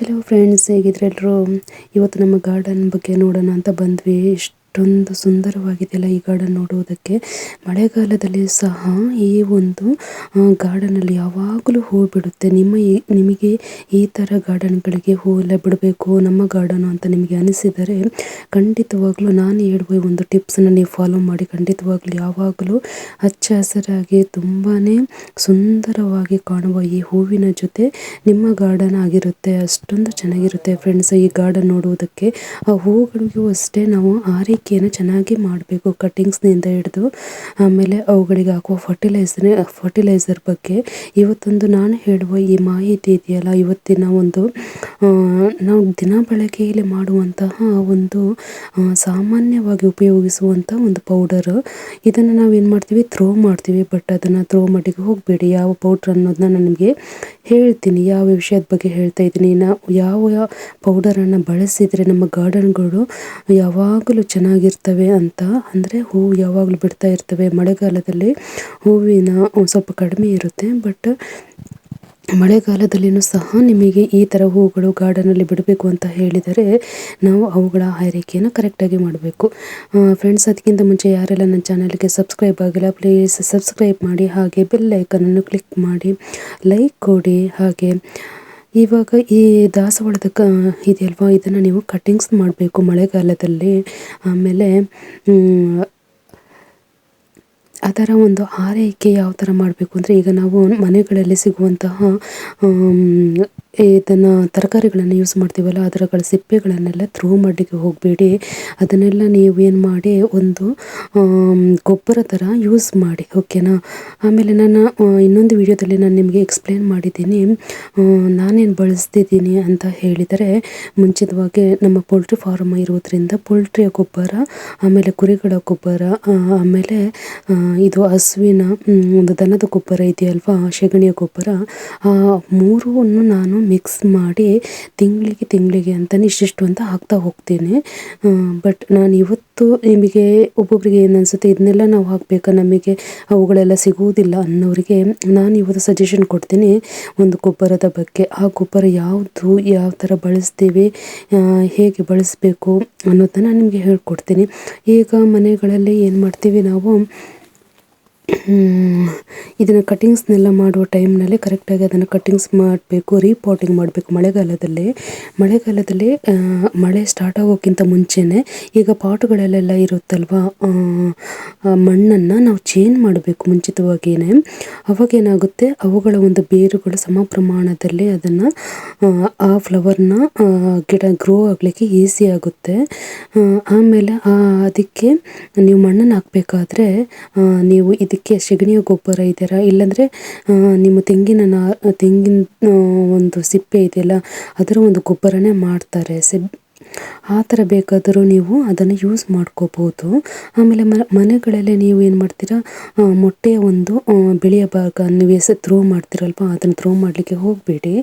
Hello friends ಹೇಗಿದ್ರೆ ಎಲ್ಲರೂ ಇವತ್ತು ನಮ್ಮ ಗಾರ್ಡನ್ ಬಗ್ಗೆ ನೋಡೋಣ ಅಂತ ಬಂದ್ವಿ. ಇಷ್ಟೊಂದು ಸುಂದರವಾಗಿದೆಯಲ್ಲ ಈ ಗಾರ್ಡನ್ ನೋಡುವುದಕ್ಕೆ. ಮಳೆಗಾಲದಲ್ಲಿ ಸಹ ಈ ಒಂದು ಗಾರ್ಡನ್ ಅಲ್ಲಿ ಯಾವಾಗಲೂ ಹೂ ಬಿಡುತ್ತೆ. ನಿಮ್ಮ ನಿಮಗೆ ಈ ತರ ಗಾರ್ಡನ್ ಗಳಿಗೆ ಹೂ ಎಲ್ಲ ಬಿಡಬೇಕು, ನಮ್ಮ ಗಾರ್ಡನ್ ಅಂತ ನಿಮಗೆ ಅನಿಸಿದರೆ ಖಂಡಿತವಾಗ್ಲೂ ನಾನು ಹೇಳುವ ಒಂದು ಟಿಪ್ಸ್ ಅನ್ನು ನೀವು ಫಾಲೋ ಮಾಡಿ. ಖಂಡಿತವಾಗ್ಲೂ ಯಾವಾಗಲೂ ಹಚ್ಚ ಹಸಿರಾಗಿ ತುಂಬಾನೇ ಸುಂದರವಾಗಿ ಕಾಣುವ ಈ ಹೂವಿನ ಜೊತೆ ನಿಮ್ಮ ಗಾರ್ಡನ್ ಆಗಿರುತ್ತೆ. ಅಷ್ಟೊಂದು ಚೆನ್ನಾಗಿರುತ್ತೆ ಫ್ರೆಂಡ್ಸ್ ಈ ಗಾರ್ಡನ್ ನೋಡುವುದಕ್ಕೆ. ಆ ಹೂಗಳಿಗೂ ಅಷ್ಟೇ ನಾವು ಆರೈಕೆಯನ್ನು ಚೆನ್ನಾಗಿ ಮಾಡಬೇಕು ಕಟ್ಟಿಂಗ್ಸ್ನಿಂದ ಹಿಡಿದು, ಆಮೇಲೆ ಅವುಗಳಿಗೆ ಹಾಕುವ ಫರ್ಟಿಲೈಸರ್ ಫರ್ಟಿಲೈಸರ್ ಬಗ್ಗೆ. ಇವತ್ತೊಂದು ನಾನು ಹೇಳುವ ಈ ಮಾಹಿತಿ ಇದೆಯಲ್ಲ, ಇವತ್ತಿನ ಒಂದು ನಾವು ದಿನ ಬಳಕೆಯಲ್ಲಿ ಮಾಡುವಂತಹ ಒಂದು ಸಾಮಾನ್ಯವಾಗಿ ಉಪಯೋಗಿಸುವಂಥ ಒಂದು ಪೌಡರ್ ಇದನ್ನು ನಾವು ಏನು ಮಾಡ್ತೀವಿ? ಥ್ರೋ ಮಾಡ್ತೀವಿ ಬಟ್ ಅದನ್ನು ಥ್ರೋ ಮಾಡಿಗೆ ಹೋಗಬೇಡಿ. ಯಾವ ಪೌಡ್ರ್ ಅನ್ನೋದನ್ನ ನನಗೆ ಹೇಳ್ತೀನಿ, ಯಾವ ವಿಷಯದ ಬಗ್ಗೆ ಹೇಳ್ತಾ ಇದ್ದೀನಿ. ನಾವು ಯಾವ ಪೌಡರನ್ನು ಬಳಸಿದರೆ ನಮ್ಮ ಗಾರ್ಡನ್ಗಳು ಯಾವಾಗಲೂ ಚೆನ್ನಾಗಿರ್ತವೆ ಅಂತ. ಅಂದರೆ ಹೂವು ಯಾವಾಗಲೂ ಬಿಡ್ತಾ ಇರ್ತವೆ. ಮಳೆಗಾಲದಲ್ಲಿ ಹೂವಿನ ಸ್ವಲ್ಪ ಕಡಿಮೆ ಇರುತ್ತೆ. ಬಟ್ ಮಳೆಗಾಲದಲ್ಲಿಯೂ ಸಹ ನಿಮಗೆ ಈ ಥರ ಹೂಗಳು ಗಾರ್ಡನಲ್ಲಿ ಬಿಡಬೇಕು ಅಂತ ಹೇಳಿದರೆ ನಾವು ಅವುಗಳ ಆರೈಕೆಯನ್ನು ಕರೆಕ್ಟಾಗಿ ಮಾಡಬೇಕು. ಫ್ರೆಂಡ್ಸ್ ಅದಕ್ಕಿಂತ ಮುಂಚೆ ಯಾರೆಲ್ಲ ನನ್ನ ಚಾನಲ್ಗೆ ಸಬ್ಸ್ಕ್ರೈಬ್ ಆಗಿಲ್ಲ ಪ್ಲೀಸ್ ಸಬ್ಸ್ಕ್ರೈಬ್ ಮಾಡಿ. ಹಾಗೆ ಬೆಲ್ ಐಕನನ್ನು ಕ್ಲಿಕ್ ಮಾಡಿ. ಲೈಕ್ ಕೊಡಿ. ಹಾಗೆ ಇವಾಗ ಈ ದಾಸವಾಳದ ಕ, ಇದೆಯಲ್ವಾ? ಇದನ್ನು ನೀವು ಕಟ್ಟಿಂಗ್ಸ್ ಮಾಡಬೇಕು ಮಳೆಗಾಲದಲ್ಲಿ. ಆಮೇಲೆ ಅದರ ಒಂದು ಆರೈಕೆ ಯಾವ ಥರ ಮಾಡಬೇಕು ಅಂದರೆ ಈಗ ನಾವು ಮನೆಗಳಲ್ಲಿ ಸಿಗುವಂತಹ ಇದನ್ನು ತರಕಾರಿಗಳನ್ನು ಯೂಸ್ ಮಾಡ್ತೀವಲ್ಲ ಅದರಗಳ ಸಿಪ್ಪೆಗಳನ್ನೆಲ್ಲ ಥ್ರೋ ಮಾಡಲಿಕ್ಕೆ ಹೋಗಬೇಡಿ. ಅದನ್ನೆಲ್ಲ ನೀವು ಏನು ಮಾಡಿ, ಒಂದು ಗೊಬ್ಬರ ಥರ ಯೂಸ್ ಮಾಡಿ ಓಕೆನಾ ಆಮೇಲೆ ನಾನು ಇನ್ನೊಂದು ವಿಡಿಯೋದಲ್ಲಿ ನಾನು ನಿಮಗೆ ಎಕ್ಸ್ಪ್ಲೇನ್ ಮಾಡಿದ್ದೀನಿ. ನಾನೇನು ಬಳಸ್ತಿದ್ದೀನಿ ಅಂತ ಹೇಳಿದರೆ, ಮುಂಚಿತವಾಗಿ ನಮ್ಮ ಪೋಲ್ಟ್ರಿ ಫಾರ್ಮ್ ಇರೋದ್ರಿಂದ ಪೋಲ್ಟ್ರಿಯ ಗೊಬ್ಬರ, ಆಮೇಲೆ ಕುರಿಗಳ ಗೊಬ್ಬರ ಆಮೇಲೆ ಇದು ಹಸುವಿನ ಒಂದು ದನದ ಗೊಬ್ಬರ ಇದೆಯಲ್ವಾ, ಸೆಗಣಿಯ ಗೊಬ್ಬರ, ಆ ನಾನು ಮಿಕ್ಸ್ ಮಾಡಿ ತಿಂಗಳಿಗೆ ತಿಂಗಳಿಗೆ ಅಂತಲೇ ಇಷ್ಟಿಷ್ಟು ಅಂತ ಹಾಕ್ತಾ ಹೋಗ್ತೀನಿ. ಬಟ್ ನಾನು ಇವತ್ತು ನಿಮಗೆ ಒಬ್ಬೊಬ್ಬರಿಗೆ ಏನು ಅನಿಸುತ್ತೆ, ಇದನ್ನೆಲ್ಲ ನಾವು ಹಾಕಬೇಕಾ? ನಮಗೆ ಅವುಗಳೆಲ್ಲ ಸಿಗುವುದಿಲ್ಲ ಅನ್ನೋರಿಗೆ ನಾನು ಇವತ್ತು ಸಜೆಷನ್ ಕೊಡ್ತೀನಿ ಒಂದು ಗೊಬ್ಬರದ ಬಗ್ಗೆ. ಆ ಗೊಬ್ಬರ ಯಾವುದು, ಯಾವ ಥರ ಬಳಸ್ತೀವಿ ಹೇಗೆ ಬಳಸಬೇಕು ಅನ್ನೋದನ್ನು ನಿಮಗೆ ಹೇಳ್ಕೊಡ್ತೀನಿ. ಈಗ ಮನೆಗಳಲ್ಲಿ ಏನು ಮಾಡ್ತೀವಿ ನಾವು ಇದನ್ನು ಕಟ್ಟಿಂಗ್ಸ್ನೆಲ್ಲ ಮಾಡುವ ಟೈಮ್ನಲ್ಲಿ ಕರೆಕ್ಟಾಗಿ ಅದನ್ನು ಕಟ್ಟಿಂಗ್ಸ್ ಮಾಡಬೇಕು ರೀಪಾಟಿಂಗ್ ಮಾಡಬೇಕು ಮಳೆಗಾಲದಲ್ಲಿ. ಮಳೆಗಾಲದಲ್ಲಿ ಮಳೆ ಸ್ಟಾರ್ಟ್ ಆಗೋಕ್ಕಿಂತ ಮುಂಚೆನೇ ಈಗ ಪಾಟುಗಳಲ್ಲೆಲ್ಲ ಇರುತ್ತಲ್ವ ಮಣ್ಣನ್ನು ನಾವು ಚೇಂಜ್ ಮಾಡಬೇಕು ಮುಂಚಿತವಾಗಿಯೇ ಅವಾಗೇನಾಗುತ್ತೆ ಅವುಗಳ ಒಂದು ಬೇರುಗಳು ಸಮ ಪ್ರಮಾಣದಲ್ಲಿ ಅದನ್ನು, ಆ ಫ್ಲವರ್ನ ಗಿಡ ಗ್ರೋ ಆಗಲಿಕ್ಕೆ ಈಸಿ ಆಗುತ್ತೆ. ಆಮೇಲೆ ಅದಕ್ಕೆ ನೀವು ಮಣ್ಣನ್ನು ಹಾಕಬೇಕಾದ್ರೆ ನೀವು ಇದಕ್ಕೆ ಸೆಗಣಿಯ ಗೊಬ್ಬರ ಇದೆಯಲ್ಲ? ಇಲ್ಲಾಂದರೆ ನಿಮ್ಮ ತೆಂಗಿನ ನಾ, ತೆಂಗಿನ ಒಂದು ಸಿಪ್ಪೆ ಇದೆಯಲ್ಲ, ಅದರ ಒಂದು ಗೊಬ್ಬರನೇ ಮಾಡ್ತಾರೆ. ಸಿಬ್, ಆ ಥರ ಬೇಕಾದರೂ ನೀವು ಅದನ್ನು ಯೂಸ್ ಮಾಡ್ಕೋಬೋದು. ಆಮೇಲೆ ಮನೆಗಳಲ್ಲಿ ನೀವು ಏನು ಮಾಡ್ತೀರಾ? ಮೊಟ್ಟೆಯ ಒಂದು ಬಿಳಿಯ ಭಾಗ ನೀವು ಎಸೆ ಥ್ರೋ ಮಾಡ್ತೀರಲ್ವ? ಅದನ್ನು ಥ್ರೋ ಮಾಡಲಿಕ್ಕೆ ಹೋಗಬೇಡಿ.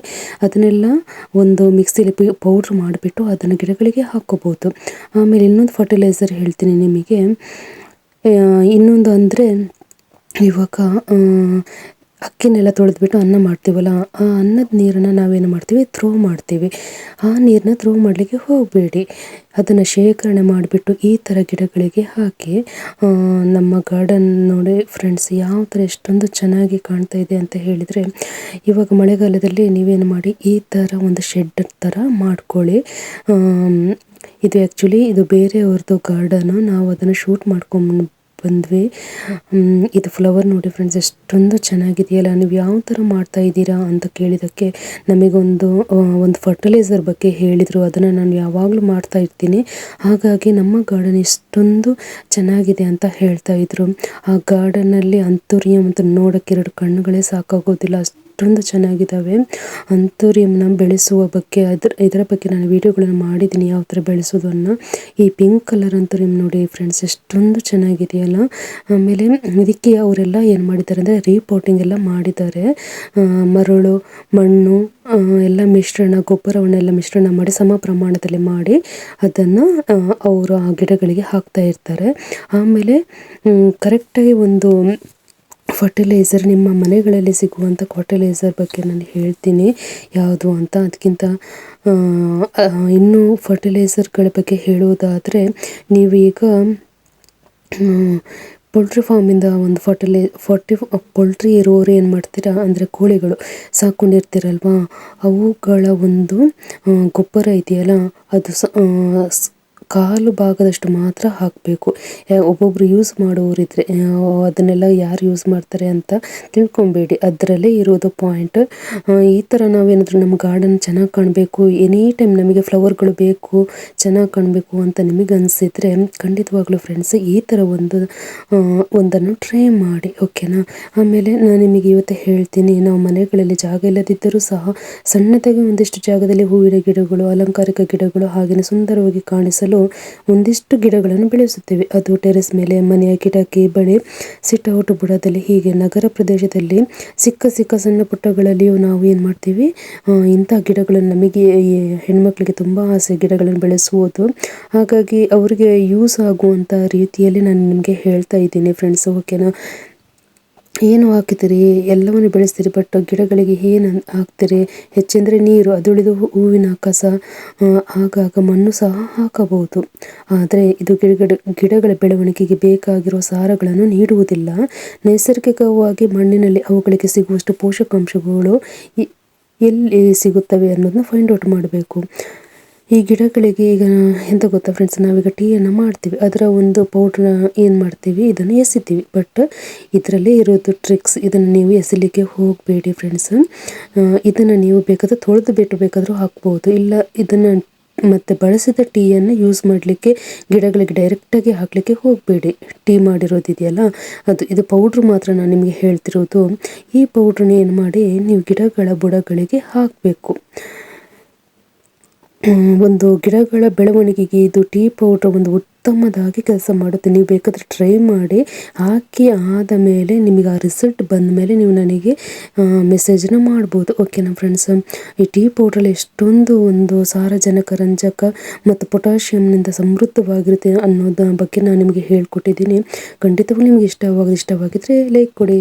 ಅದನ್ನೆಲ್ಲ ಒಂದು ಮಿಕ್ಸಿಲಿ ಪೌಡ್ರ್ ಮಾಡಿಬಿಟ್ಟು ಅದನ್ನು ಗಿಡಗಳಿಗೆ ಹಾಕ್ಕೋಬೋದು. ಆಮೇಲೆ ಇನ್ನೊಂದು ಫರ್ಟಿಲೈಸರ್ ಹೇಳ್ತೀನಿ ನಿಮಗೆ. ಇನ್ನೊಂದು ಅಂದರೆ ಇವಾಗ ಅಕ್ಕಿನೆಲ್ಲ ತೊಳೆದ್ಬಿಟ್ಟು ಅನ್ನ ಮಾಡ್ತೀವಲ್ಲ, ಆ ಅನ್ನದ ನೀರನ್ನು ನಾವೇನು ಮಾಡ್ತೀವಿ? ಥ್ರೋ ಮಾಡ್ತೀವಿ. ಆ ನೀರನ್ನ ಥ್ರೋ ಮಾಡಲಿಕ್ಕೆ ಹೋಗಬೇಡಿ. ಅದನ್ನು ಶೇಖರಣೆ ಮಾಡಿಬಿಟ್ಟು ಈ ಥರ ಗಿಡಗಳಿಗೆ ಹಾಕಿ ನಮ್ಮ ಗಾರ್ಡನ್ ನೋಡಿ ಫ್ರೆಂಡ್ಸ್ ಯಾವ ಥರ ಎಷ್ಟೊಂದು ಚೆನ್ನಾಗಿ ಕಾಣ್ತಾ ಇದೆ ಅಂತ ಹೇಳಿದರೆ, ಇವಾಗ ಮಳೆಗಾಲದಲ್ಲಿ ನೀವೇನು ಮಾಡಿ, ಈ ಥರ ಒಂದು ಶೆಡ್ ಥರ ಮಾಡ್ಕೊಳ್ಳಿ. ಇದು ಆ್ಯಕ್ಚುಲಿ ಇದು ಬೇರೆಯವ್ರದ್ದು ಗಾರ್ಡನು ನಾವು ಅದನ್ನು ಶೂಟ್ ಮಾಡ್ಕೊಂಡು ಬಂದ್ವಿ. ಇದು ಫ್ಲವರ್ ನೋಡಿ ಫ್ರೆಂಡ್ಸ್ ಎಷ್ಟೊಂದು ಚೆನ್ನಾಗಿದೆಯಲ್ಲ, ನೀವು ಯಾವ ಥರ ಮಾಡ್ತಾ ಇದ್ದೀರಾ ಅಂತ ಕೇಳಿದ್ದಕ್ಕೆ ನಮಗೊಂದು ಒಂದು ಫರ್ಟಿಲೈಸರ್ ಬಗ್ಗೆ ಹೇಳಿದರು. ಅದನ್ನು ನಾನು ಯಾವಾಗಲೂ ಮಾಡ್ತಾ ಇರ್ತೀನಿ. ಹಾಗಾಗಿ ನಮ್ಮ ಗಾರ್ಡನ್ ಎಷ್ಟೊಂದು ಚೆನ್ನಾಗಿದೆ ಅಂತ ಹೇಳ್ತಾ ಇದ್ರು. ಆ ಗಾರ್ಡನ್ನಲ್ಲಿ ಅಂತೂರ್ಯ ಮತ್ತು ನೋಡೋಕ್ಕೆ ಎರಡು ಕಣ್ಣುಗಳೇ ಸಾಕಾಗೋದಿಲ್ಲ. ಅಷ್ಟೊಂದು ಚೆನ್ನಾಗಿದ್ದಾವೆ. ಅಂಥೂರಿಯಂನ ಬೆಳೆಸುವ ಬಗ್ಗೆ ಅದ್ರ, ಇದರ ಬಗ್ಗೆ ನಾನು ವೀಡಿಯೋಗಳನ್ನು ಮಾಡಿದ್ದೀನಿ, ಯಾವ ಥರ ಬೆಳೆಸೋದು ಈ ಪಿಂಕ್ ಕಲರ್ ಅಂಥೂರಿಯಂ ನೋಡಿ ಫ್ರೆಂಡ್ಸ್, ಎಷ್ಟೊಂದು ಚೆನ್ನಾಗಿದೆಯಲ್ಲ. ಆಮೇಲೆ ಇದಕ್ಕೆ ಅವರೆಲ್ಲ ಏನು ಮಾಡಿದ್ದಾರೆ ಅಂದರೆ ರೀಪೋಟಿಂಗ್ ಎಲ್ಲ ಮಾಡಿದ್ದಾರೆ. ಮರಳು, ಮಣ್ಣು ಎಲ್ಲ ಮಿಶ್ರಣ, ಗೊಬ್ಬರವನ್ನೆಲ್ಲ ಮಿಶ್ರಣ ಮಾಡಿ ಸಮ ಪ್ರಮಾಣದಲ್ಲಿ ಮಾಡಿ ಅದನ್ನು ಅವರು ಆ ಗಿಡಗಳಿಗೆ ಹಾಕ್ತಾ ಇರ್ತಾರೆ. ಆಮೇಲೆ ಕರೆಕ್ಟಾಗಿ ಒಂದು ಫರ್ಟಿಲೈಸರ್ ನಿಮ್ಮ ಮನೆಗಳಲ್ಲಿ ಸಿಗುವಂಥ ಫರ್ಟಿಲೈಸರ್ ಬಗ್ಗೆ ನಾನು ಹೇಳ್ತೀನಿ. ಯಾವುದು ಅಂತ? ಅದಕ್ಕಿಂತ ಇನ್ನೂ ಫರ್ಟಿಲೈಸರ್ಗಳ ಬಗ್ಗೆ ಹೇಳುವುದಾದರೆ, ನೀವೀಗ ಪೋಲ್ಟ್ರಿ ಫಾರ್ಮಿಂದ ಒಂದು ಫರ್ಟಿಲೈ ಫರ್ಟಿ ಪೋಲ್ಟ್ರಿ ಇರೋರು ಏನು ಮಾಡ್ತೀರಾ? ಅಂದರೆ ಕೋಳಿಗಳು ಸಾಕೊಂಡಿರ್ತೀರಲ್ವಾ? ಅವುಗಳ ಒಂದು ಗೊಬ್ಬರ ಇದೆಯಲ್ಲ, ಅದು ಸ್- ಕಾಲು ಭಾಗದಷ್ಟು ಮಾತ್ರ ಹಾಕಬೇಕು. ಒಬ್ಬೊಬ್ರು ಯೂಸ್ ಮಾಡೋರಿದ್ರೆ ಅದನ್ನೆಲ್ಲ ಯಾರು ಯೂಸ್ ಮಾಡ್ತಾರೆ ಅಂತ ತಿಳ್ಕೊಬೇಡಿ. ಅದರಲ್ಲೇ ಇರೋದು ಪಾಯಿಂಟ್ ಈ ಥರ ನಾವೇನಾದರೂ ನಮ್ಮ ಗಾರ್ಡನ್ ಚೆನ್ನಾಗಿ ಕಾಣಬೇಕು ಎನಿ ಟೈಮ್ ನಮಗೆ ಫ್ಲವರ್ಗಳು ಬೇಕು, ಚೆನ್ನಾಗಿ ಕಾಣಬೇಕು ಅಂತ ನಿಮಗೆ ಅನಿಸಿದರೆ ಖಂಡಿತವಾಗ್ಲೂ ಫ್ರೆಂಡ್ಸ್ ಈ ಥರ ಒಂದು ಒಂದನ್ನು ಟ್ರೈ ಮಾಡಿ ಓಕೆನಾ ಆಮೇಲೆ ನಾನು ನಿಮಗೆ ಇವತ್ತು ಹೇಳ್ತೀನಿ, ನಾವು ಮನೆಗಳಲ್ಲಿ ಜಾಗ ಇಲ್ಲದಿದ್ದರೂ ಸಹ ಸಣ್ಣದಾಗಿ ಒಂದಿಷ್ಟು ಜಾಗದಲ್ಲಿ ಹೂವಿನ ಗಿಡಗಳು, ಅಲಂಕಾರಿಕ ಗಿಡಗಳು ಹಾಗೆಯೇ ಸುಂದರವಾಗಿ ಕಾಣಿಸಲು ಒಂದಿಷ್ಟು ಗಿಡಗಳನ್ನು ಬೆಳೆಸುತ್ತೇವೆ. ಅದು ಟೆರೆಸ್ ಮೇಲೆ ಮನೆಯ ಕಿಟಕಿ ಬಳಿ ಸಿಟ್ಔಟ್ ಬುಡದಲ್ಲಿ ಹೀಗೆ ನಗರ ಪ್ರದೇಶದಲ್ಲಿ ಸಿಕ್ಕ ಸಿಕ್ಕ ಸಣ್ಣ ಪುಟ್ಟಗಳಲ್ಲಿಯೂ ನಾವು ಏನು ಮಾಡ್ತೀವಿ? ಇಂಥ ಗಿಡಗಳನ್ನು ನಮಗೆ ಹೆಣ್ಮಕ್ಳಿಗೆ ತುಂಬ ಆಸೆ ಗಿಡಗಳನ್ನು ಬೆಳೆಸುವುದು. ಹಾಗಾಗಿ ಅವರಿಗೆ ಯೂಸ್ ಆಗುವಂಥ ರೀತಿಯಲ್ಲಿ ನಾನು ನಿಮಗೆ ಹೇಳ್ತಾ ಇದ್ದೀನಿ ಫ್ರೆಂಡ್ಸ್ ಓಕೆನಾ ಏನು ಹಾಕಿದ್ದೀರಿ? ಎಲ್ಲವನ್ನು ಬೆಳೆಸ್ತೀರಿ ಬಟ್ ಗಿಡಗಳಿಗೆ ಏನು ಹಾಕ್ತೀರಿ? ಹೆಚ್ಚೆಂದರೆ ನೀರು, ಅದುಳಿದು ಹೂವಿನ ಕಸ ಆಗಾಗ ಮಣ್ಣು ಸಹ ಹಾಕಬಹುದು. ಆದರೆ ಇದು ಗಿಡಗಳ ಗಿಡಗಳ ಬೆಳವಣಿಗೆಗೆ ಬೇಕಾಗಿರುವ ಸಾರಗಳನ್ನು ನೀಡುವುದಿಲ್ಲ. ನೈಸರ್ಗಿಕವಾಗಿ ಮಣ್ಣಿನಲ್ಲಿ ಅವುಗಳಿಗೆ ಸಿಗುವಷ್ಟು ಪೋಷಕಾಂಶಗಳು ಎಲ್ಲಿ ಸಿಗುತ್ತವೆ ಅನ್ನೋದನ್ನ ಫೈಂಡ್ ಔಟ್ ಮಾಡಬೇಕು. ಈ ಗಿಡಗಳಿಗೆ ಈಗ ಎಂತ ಗೊತ್ತಾ ಫ್ರೆಂಡ್ಸ್ ನಾವೀಗ ಟೀಯನ್ನು ಮಾಡ್ತೀವಿ. ಅದರ ಒಂದು ಪೌಡ್ರ್ ಏನು ಮಾಡ್ತೀವಿ? ಇದನ್ನು ಎಸಿತೀವಿ. ಬಟ್ ಇದರಲ್ಲೇ ಇರೋದು ಟ್ರಿಕ್ಸ್ ಇದನ್ನು ನೀವು ಎಸಲಿಕ್ಕೆ ಹೋಗಬೇಡಿ ಫ್ರೆಂಡ್ಸ್ ಇದನ್ನು ನೀವು ಬೇಕಾದ್ರೆ ತೊಳೆದು ಬಿಟ್ಟು ಬೇಕಾದರೂ ಹಾಕ್ಬೋದು. ಇಲ್ಲ ಇದನ್ನು ಮತ್ತು ಬಳಸಿದ ಟೀಯನ್ನು ಯೂಸ್ ಮಾಡಲಿಕ್ಕೆ, ಗಿಡಗಳಿಗೆ ಡೈರೆಕ್ಟಾಗಿ ಹಾಕಲಿಕ್ಕೆ ಹೋಗಬೇಡಿ. ಟೀ ಮಾಡಿರೋದಿದೆಯಲ್ಲ, ಅದು ಇದು ಪೌಡ್ರ್ ಮಾತ್ರ ನಾನು ನಿಮಗೆ ಹೇಳ್ತಿರೋದು. ಈ ಪೌಡ್ರನ್ನ ಏನು ಮಾಡಿ ನೀವು ಗಿಡಗಳ ಬುಡಗಳಿಗೆ ಹಾಕಬೇಕು. ಒಂದು ಗಿಡಗಳ ಬೆಳವಣಿಗೆಗೆ ಇದು ಟೀ ಪೌಡರ್ ಒಂದು ಉತ್ತಮದಾಗಿ ಕೆಲಸ ಮಾಡುತ್ತೆ. ನೀವು ಬೇಕಾದರೆ ಟ್ರೈ ಮಾಡಿ. ಹಾಕಿ ಆದ ಮೇಲೆ ನಿಮಗೆ ಆ ರಿಸಲ್ಟ್ ಬಂದ ಮೇಲೆ ನೀವು ನನಗೆ ಮೆಸೇಜನ್ನ ಮಾಡ್ಬೋದು. ಓಕೆನಾ ಫ್ರೆಂಡ್ಸ್ ಈ ಟೀ ಪೌಡ್ರಲ್ಲಿ ಎಷ್ಟೊಂದು ಒಂದು ಸಾರಜನಕ, ರಂಜಕ ಮತ್ತು ಪೊಟ್ಯಾಷಿಯಂನಿಂದ ಸಮೃದ್ಧವಾಗಿರುತ್ತೆ ಅನ್ನೋದ್ರ ಬಗ್ಗೆ ನಾನು ನಿಮಗೆ ಹೇಳ್ಕೊಟ್ಟಿದ್ದೀನಿ. ಖಂಡಿತವಾಗ್ಲೂ ನಿಮಗೆ ಇಷ್ಟವಾಗ ಇಷ್ಟವಾಗಿದ್ದರೆ ಲೈಕ್ ಕೊಡಿ.